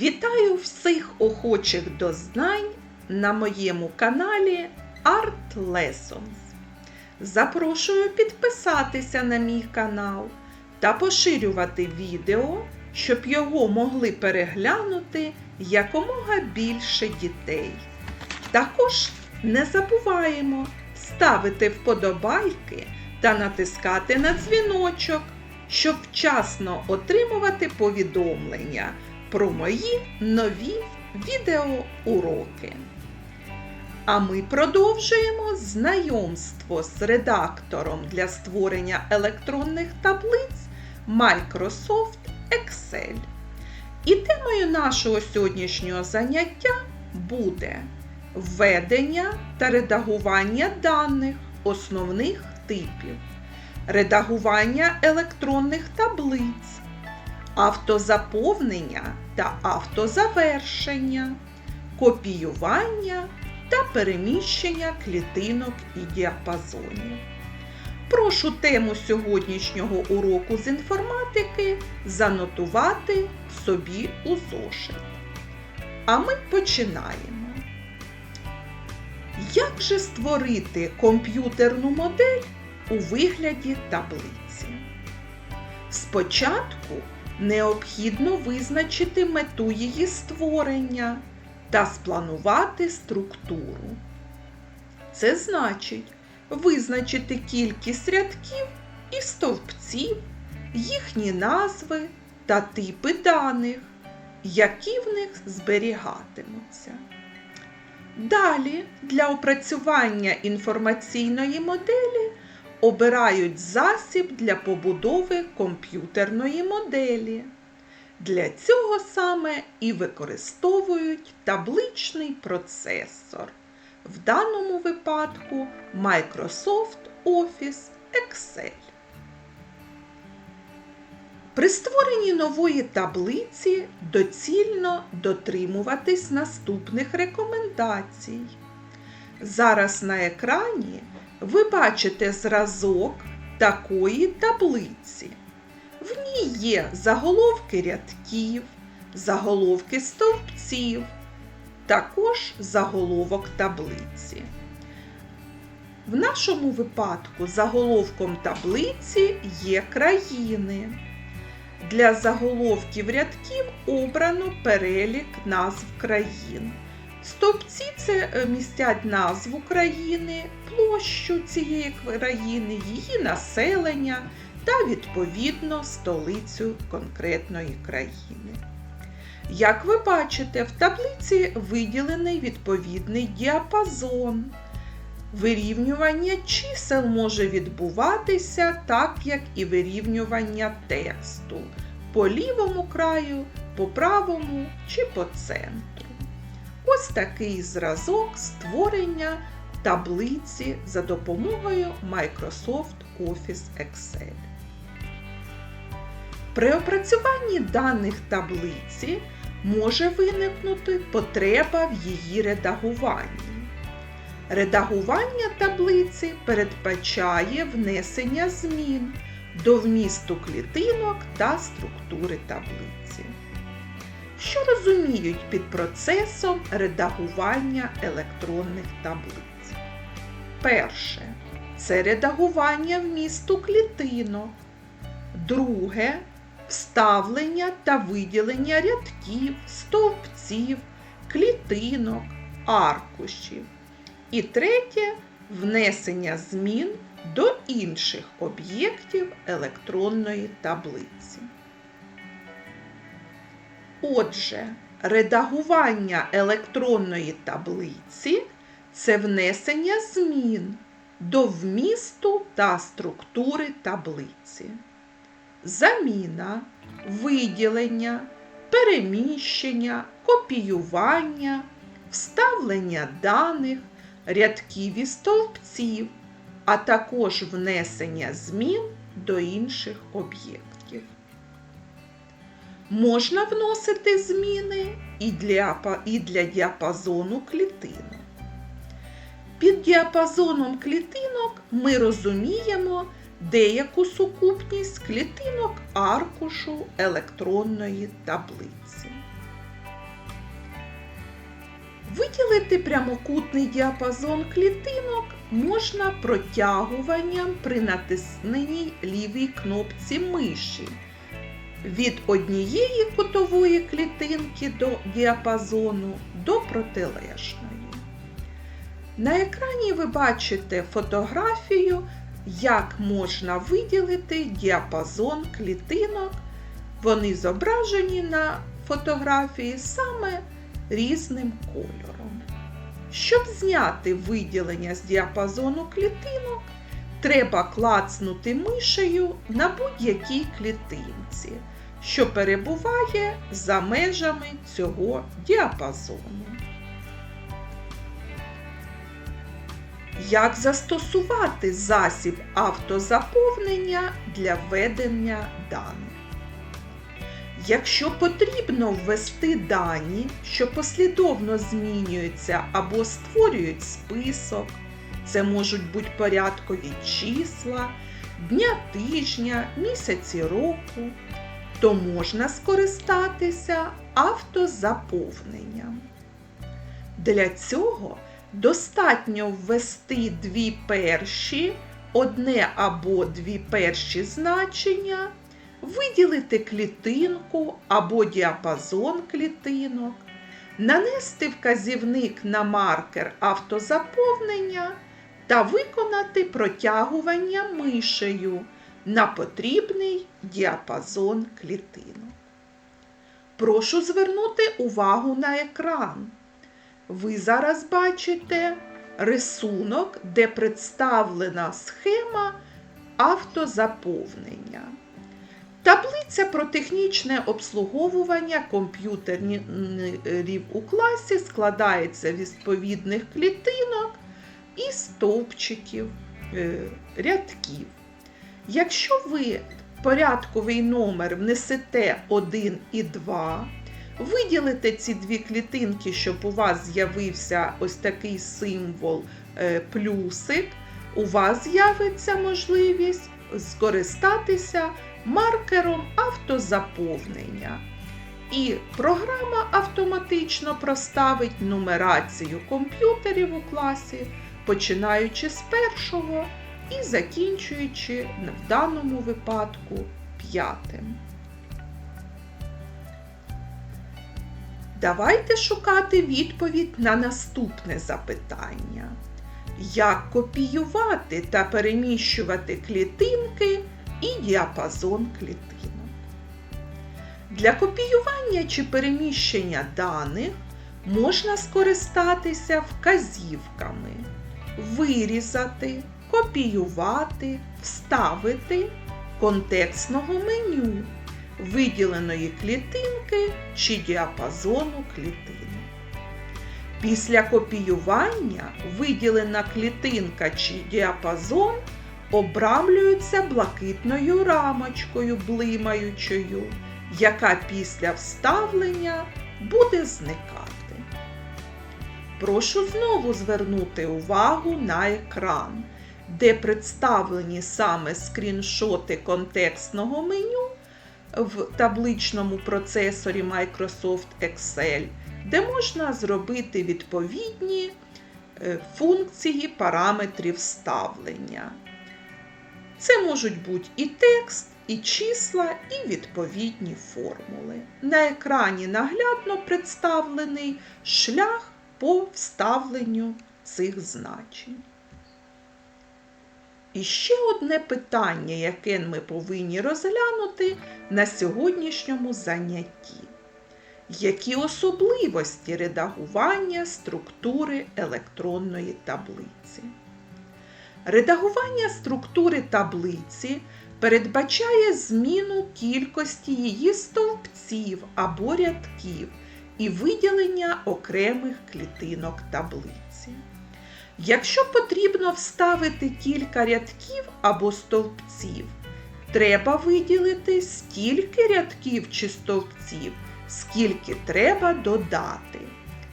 Вітаю всіх охочих до знань на моєму каналі Art Lessons. Запрошую підписатися на мій канал та поширювати відео, щоб його могли переглянути якомога більше дітей. Також не забуваємо ставити вподобайки та натискати на дзвіночок, щоб вчасно отримувати повідомлення про мої нові відеоуроки. А ми продовжуємо знайомство з редактором для створення електронних таблиць Microsoft Excel. І темою нашого сьогоднішнього заняття буде введення та редагування даних основних типів, редагування електронних таблиць, автозаповнення та автозавершення, копіювання та переміщення клітинок і діапазонів. Прошу тему сьогоднішнього уроку з інформатики занотувати собі у зошит. А ми починаємо. Як же створити комп'ютерну модель у вигляді таблиці? Спочатку необхідно визначити мету її створення та спланувати структуру. Це значить визначити кількість рядків і стовпців, їхні назви та типи даних, які в них зберігатимуться. Далі для опрацювання інформаційної моделі обирають засіб для побудови комп'ютерної моделі. Для цього саме і використовують табличний процесор, в даному випадку Microsoft Office Excel. При створенні нової таблиці доцільно дотримуватись наступних рекомендацій. Зараз на екрані ви бачите зразок такої таблиці. В ній є заголовки рядків, заголовки стовпців, також заголовок таблиці. В нашому випадку заголовком таблиці є країни. Для заголовків рядків обрано перелік назв країн. Стовпці це містять назву країни, площу цієї країни, її населення та, відповідно, столицю конкретної країни. Як ви бачите, в таблиці виділений відповідний діапазон. Вирівнювання чисел може відбуватися так, як і вирівнювання тексту по лівому краю, по правому чи по центру. Ось такий зразок створення таблиці за допомогою Microsoft Office Excel. При опрацюванні даних таблиці може виникнути потреба в її редагуванні. Редагування таблиці передбачає внесення змін до вмісту клітинок та структури таблиці. Що розуміють під процесом редагування електронних таблиць? Перше це редагування вмісту клітинок. Друге вставлення та виділення рядків, стовпців, клітинок, аркушів. І третє внесення змін до інших об'єктів електронної таблиці. Отже, редагування електронної таблиці це внесення змін до вмісту та структури таблиці. Заміна, виділення, переміщення, копіювання, вставлення даних, рядків і стовпців, а також внесення змін до інших об'єктів. Можна вносити зміни і для, і для діапазону клітинок. Під діапазоном клітинок ми розуміємо деяку сукупність клітинок аркушу електронної таблиці. Виділити прямокутний діапазон клітинок можна протягуванням при натисненні лівій кнопці миші від однієї кутової клітинки до діапазону до протилежної. На екрані ви бачите фотографію, як можна виділити діапазон клітинок. Вони зображені на фотографії саме різним кольором. Щоб зняти виділення з діапазону клітинок, треба клацнути мишею на будь-якій клітинці, що перебуває за межами цього діапазону. Як застосувати засіб автозаповнення для введення даних? Якщо потрібно ввести дані, що послідовно змінюються або створюють список, це можуть бути порядкові числа, дня тижня, місяці року, то можна скористатися автозаповненням. Для цього достатньо ввести дві перші, одне або дві перші значення виділити клітинку або діапазон клітинок, нанести вказівник на маркер автозаповнення та виконати протягування мишею на потрібний діапазон клітинок. Прошу звернути увагу на екран. Ви зараз бачите рисунок, де представлена схема автозаповнення. Таблиця про технічне обслуговування комп'ютерів у класі складається з відповідних клітинок і стовпчиків е, рядків. Якщо ви порядковий номер внесете 1 і 2, виділите ці дві клітинки, щоб у вас з'явився ось такий символ е, плюсик, у вас з'явиться можливість скористатися маркером автозаповнення. І програма автоматично проставить нумерацію комп'ютерів у класі, починаючи з першого і закінчуючи в даному випадку п'ятим. Давайте шукати відповідь на наступне запитання. Як копіювати та переміщувати клітинки і діапазон клітинок? Для копіювання чи переміщення даних можна скористатися вказівками вирізати, копіювати, вставити контекстного меню виділеної клітинки чи діапазону клітинок. Після копіювання виділена клітинка чи діапазон обрамлюється блакитною рамочкою блимаючою, яка після вставлення буде зникати. Прошу знову звернути увагу на екран, де представлені саме скріншоти контекстного меню в табличному процесорі Microsoft Excel, де можна зробити відповідні е, функції параметрів вставлення. Це можуть бути і текст, і числа, і відповідні формули. На екрані наглядно представлений шлях по вставленню цих значень. І ще одне питання, яке ми повинні розглянути на сьогоднішньому занятті. Які особливості редагування структури електронної таблиці? Редагування структури таблиці передбачає зміну кількості її стовпців або рядків і виділення окремих клітинок таблиці. Якщо потрібно вставити кілька рядків або стовпців, треба виділити стільки рядків чи стовпців, скільки треба додати,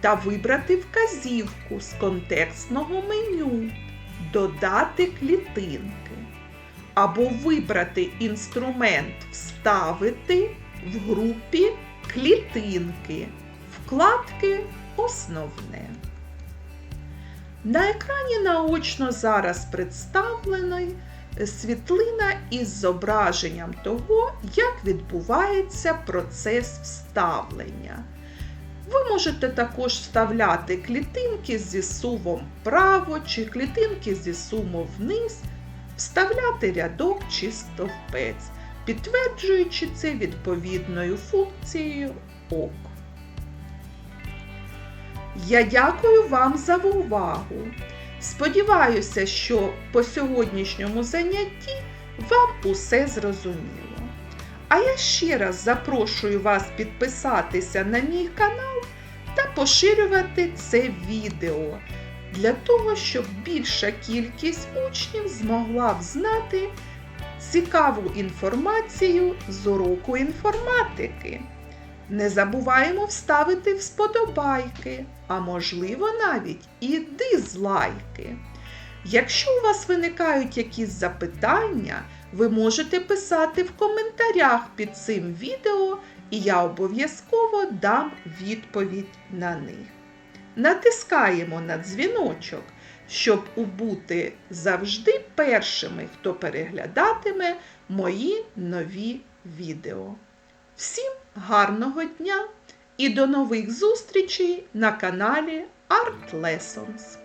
та вибрати вказівку з контекстного меню Додати клітинки, або вибрати інструмент Вставити в групі клітинки, вкладки основне. На екрані наочно зараз представлена світлина із зображенням того, як відбувається процес вставлення. Ви можете також вставляти клітинки зі сувом вправо чи клітинки зі сумом вниз, вставляти рядок чи стовпець, підтверджуючи це відповідною функцією ОК. Я дякую вам за увагу. Сподіваюся, що по сьогоднішньому занятті вам усе зрозуміло. А я ще раз запрошую вас підписатися на мій канал та поширювати це відео для того, щоб більша кількість учнів змогла взнати цікаву інформацію з уроку інформатики. Не забуваємо вставити всподобайки, а можливо навіть і дизлайки. Якщо у вас виникають якісь запитання, ви можете писати в коментарях під цим відео, і я обов'язково дам відповідь на них. Натискаємо на дзвіночок, щоб бути завжди першими, хто переглядатиме мої нові відео. Всім гарного дня і до нових зустрічей на каналі Art Lessons!